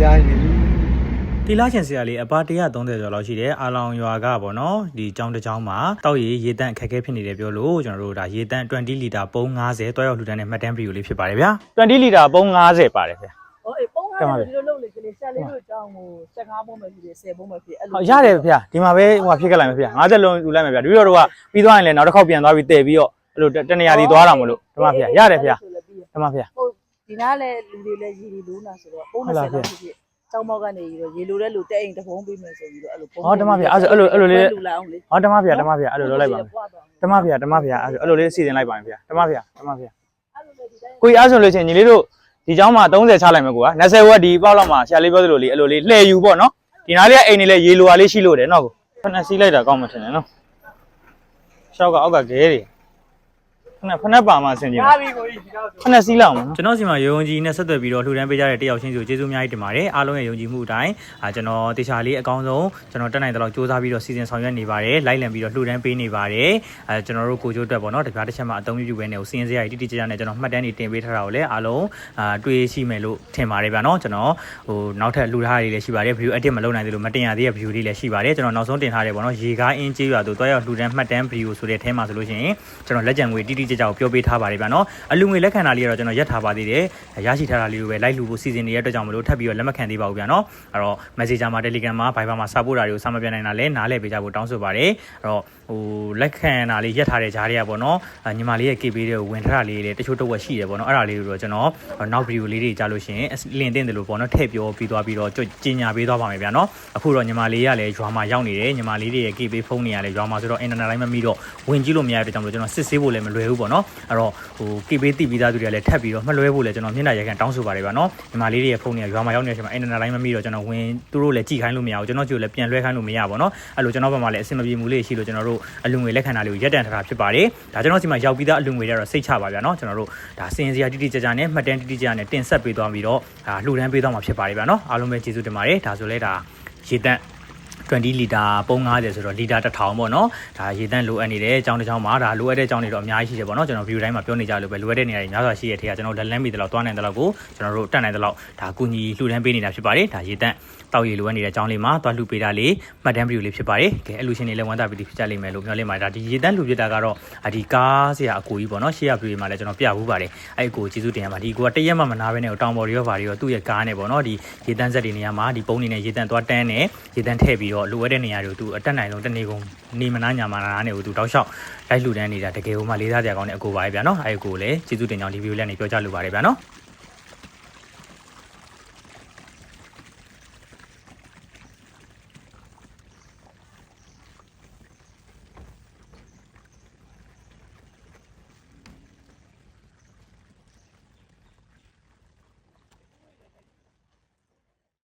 ကြိုင်းနေတီလာရှင်ဆရာလေးအပါ130ကျော်လောက်ရှိတယ်အာလောင်ရွာကပေါ့နော်ဒီကျောင်းတစ်ကျောင်းမှာတောက်ရည်ရေတန့်အခက်အခဲဖြစ်နေတယ်ပြောလို့ကျွန်တော်တို့ဒါရေတန့်20လီတာပုံ90တွဲရောက်လှူဒန်းတဲ့မှတ်တမ်းဗီဒီယိုလေးဖြစ်ပါတယ်ဗျာ20လီတာပုံ90ပါတယ်ဗျာဟိုအေးပုံကဲပါလေကားဒီလိုလုပ်လေကလေးဆက်လေးတို့ကြောင်းကို15ပုံပဲဖြစ်ဖြစ်10ပုံပဲဖြစ်အဲ့ဟုတ်ရတယ်ဗျာဒီမှာပဲဟိုဖြစ်ခဲ့လိုက်မယ်ဗျာ50လုံးလှူလိုက်မယ်ဗျာတပည့်တော်တို့ကပြီးသွားရင်လည်းနောက်တစ်ခေါက်ပြန်သွားပြီးတည်ပြီးတော့အဲ့လိုတနေရာစီသွားတာမလို့ဓမ္မဗျာရတယ်ဗျာဓမ္မဗျာဟုတ် ဒီနားလည်းလူတွေလည်းရေတွေလိုးနာဆိုတော့ပုံနဲ့ဆက်လို့ဖြစ်ဖြစ်ကျောင်းမောက်ကနေပြီးတော့ရေလိုတဲ့လူတဲ့အိမ်တပုံးပေးမယ်ဆိုပြီးတော့အဲ့လိုပုံဟောဓမ္မဗျာအဲ့လိုအဲ့လိုလေးဟောဓမ္မဗျာဓမ္မဗျာအဲ့လိုလုပ်လိုက်ပါဓမ္မဗျာဓမ္မဗျာအဲ့လိုလေးစီစဉ်လိုက်ပါမယ်ဗျာဓမ္မဗျာဓမ္မဗျာကိုကြီးအားဆိုလို့ချင်းညီလေးတို့ဒီကျောင်းမှာ30ချလိုက်မယ်ကွာ20ဝက်ဒီပေါက်လောက်မှာဆရာလေးပြောသလိုလေးအဲ့လိုလေးလှည့်ယူပေါ့နော်ဒီနားလေးကအိမ်နေလဲရေလိုအားလေးရှိလို့တယ်နော်ကိုဖနက်စီးလိုက်တာကောင်းမှထင်တယ်နော်ရှောက်ကအောက်ကဂဲတွေ ဖက်ဖက်ပါမှဆင်ကြည့်ဟာပြီကိုကြီးဒီတော့ဖက်စီးလောက်အောင်ကျွန်တော်စီမှာယုံကြည်နဲ့ဆက်သွယ်ပြီးတော့လှူဒန်းပေးကြတဲ့တယောက်ချင်းစီကိုကျေးဇူးအများကြီးတင်ပါတယ်အားလုံးရဲ့ယုံကြည်မှုအတိုင်းအာကျွန်တော်တေချာလေးအကောင်းဆုံးကျွန်တော်တက်နိုင်တဲ့လောက်စူးစမ်းပြီးတော့စီစဉ်ဆောင်ရွက်နေပါတယ်လိုက်လံပြီးတော့လှူဒန်းပေးနေပါတယ်အဲကျွန်တော်တို့ကိုကျိုးအတွက်ပေါ့နော်တပြားတစ်ချက်မှအသုံးပြုပဲနေကိုစီရင်စရာတိတိကျကျနဲ့ကျွန်တော်မှတ်တမ်းတွေတင်ပေးထားတာကိုလည်းအားလုံးအာတွေ့ရှိမယ်လို့ထင်ပါတယ်ဗျာနော်ကျွန်တော်ဟိုနောက်ထပ်လှူထားတာတွေလည်းရှိပါတယ် view edit မလုပ်နိုင်သေးလို့မတင်ရသေးတဲ့ view တွေလည်းရှိပါတယ်ကျွန်တော်နောက်ဆုံးတင်ထားတယ်ပေါ့နော်ရေကားအင်းကျေးရွာသို့တွားရောက်လှူဒန်းမှတ်တမ်း view ဆိုတဲ့အဲမှာဆိုလို့ရှိရင်ကျွန်တော်လက်ကျန်ငွေတိတိကျကျကိုပြောပေးထားပါတယ်ဗျာနော်အလူငွေလက်ခံတာလေးကတော့ကျွန်တော်ရက်ထားပါသေးတယ်ရရှိထားတာလေးကိုပဲလိုက်လှူဖို့စီစဉ်နေတဲ့အတွက်ကြောင့်မလို့ထပ်ပြီးတော့လက်မခံသေးပါဘူးဗျာနော်အဲ့တော့ Messenger မှာ Telegram မှာ Viber မှာစာပို့တာတွေကိုစာမပြန်နိုင်တာလည်းနားလည်ပေးကြဖို့တောင်းဆိုပါတယ်အဲ့တော့ဟိုလက်ခံတာလေးရက်ထားတဲ့ဂျားတွေကပေါ့နော်ညီမလေးရဲ့ KB တွေကိုဝင်ထားတာလေးတွေတချို့တော့ဝက်ရှိတယ်ပေါ့နော်အဲ့ဒါလေးတွေတော့ကျွန်တော်နောက်ဗီဒီယိုလေးတွေကြားလို့ရှိရင်လင်တင်တယ်လို့ပေါ့နော်ထည့်ပြောပြီးသွားပြီးတော့ကြင်ညာပေးသွားပါမယ်ဗျာနော်အခုတော့ညီမလေးကလည်းရွာမှာရောက်နေတယ်ညီမလေးတွေရဲ့ KB ဖုန်းတွေကလည်းရွာမှာဆိုတော့ internet လိုင်းမမိတော့ဝင်ကြည့်လို့မရတဲ့ကြောင့်မလို့ကျွန်တော်စစ်ဆေးဖို့လည်းမလွယ်ဘူးပေါ့နော်အဲ့တော့ဟို KB တိပြီးသားသူတွေကလည်းထပ်ပြီးတော့မလွဲဖို့လည်းကျွန်တော်မျက်နှာရိုက်ခံတောင်းဆိုပါတယ်ဗျာနော်ညီမလေးတွေရဲ့ဖုန်းတွေကရွာမှာရောက်နေတဲ့အချိန်မှာ internet လိုင်းမမိတော့ကျွန်တော်ဝင်သူတို့လည်းကြည့်ခိုင်းလို့မရဘူးကျွန်တော်ကြည့်လည်းပြန်လွှဲခိုင်းလို့မရပါဘူးနော်အဲ့လိုကျွန်တော်ဘက်မှာလည်းအဆင်မပြေမှုလေးရှိလို့ကျွန်တော်တို့အလူငွေလက်ခံတာလေးကိုရက်တန့်ထားတာဖြစ်ပါတယ်ဒါကျွန်တော်စီမှာရောက်ပြီးသားအလူငွေတွေကတော့စိတ်ချပါဗျာနော်ကျွန်တော်တို့ဒါစင်စရာတိတိကျကျနဲ့မှတ်တမ်းတိတိကျကျနဲ့တင်ဆက်ပေးသွားပြီးတော့ဒါလှူဒန်းပေးသွားမှာဖြစ်ပါတယ်ဗျာနော်အားလုံးပဲကျေးဇူးတင်ပါတယ်ဒါဆိုလဲဒါရေတန့် 20လီတာပုံ90ဆိုတော့လီတာ1000ပေါ့နော်ဒါရေတန့်လိုအပ်နေတဲ့အကြောင်းတစ်ကြောင်းမှာဒါလိုအပ်တဲ့အကြောင်းတွေတော့အများကြီးရှိတယ်ပေါ့နော်ကျွန်တော် view တိုင်းမှာပြောနေကြလို့ပဲလိုအပ်တဲ့နေရာတွေများစွာရှိတဲ့ထဲကကျွန်တော်လက်လန်းမိတဲ့လောက်တွားနိုင်တဲ့လောက်ကိုကျွန်တော်တို့တက်နိုင်တဲ့လောက်ဒါကူညီလှူဒန်းပေးနေတာဖြစ်ပါတယ်ဒါရေတန့်တောက်ရည်လိုအပ်နေတဲ့အကြောင်းလေးမှာတွားလှူပေးတာလေးမှတ်တမ်း view လေးဖြစ်ပါတယ်ကဲအလူရှင်တွေလည်းဝမ်းသာပီတိဖြစ်ကြလိမ့်မယ်လို့မျှော်လင့်ပါတယ်ဒါဒီရေတန့်လှူပြတာကတော့အဒီကားဆရာအကိုကြီးပေါ့နော်ရှေ့ရ view မှာလည်းကျွန်တော်ပြဘူးပါတယ်အဲ့အကိုကျေးဇူးတင်ရပါဒီအကိုကတရက်မှမနာဘဲနဲ့တောင်ပေါ်တွေရောဘာတွေရောသူ့ရဲ့ကားနဲ့ပေါ့နော်ဒီရေတန့်ဆက်တွေနေရာမှာဒီပုံးနေနဲ့ရေတန့်သွားတန်းနဲ့ရေတန့်ထည့်ပြီးတော့လိုအပ်တဲ့နေရာတွေကိုသူအတက်နိုင်ဆုံးတနေ့ကုန်နေမနာညာမနာနဲ့ကိုသူတောက်လျှောက်လိုက်လှူဒန်းနေတာတကယ်ဟိုမှလေးစားကြကောင်းတဲ့အကိုပါပဲဗျာနော်အဲ့အကိုလည်းကျေးဇူးတင်ကြောင်းဒီ view လည်းနေပြောကြလိုပါတယ်ဗျာနော်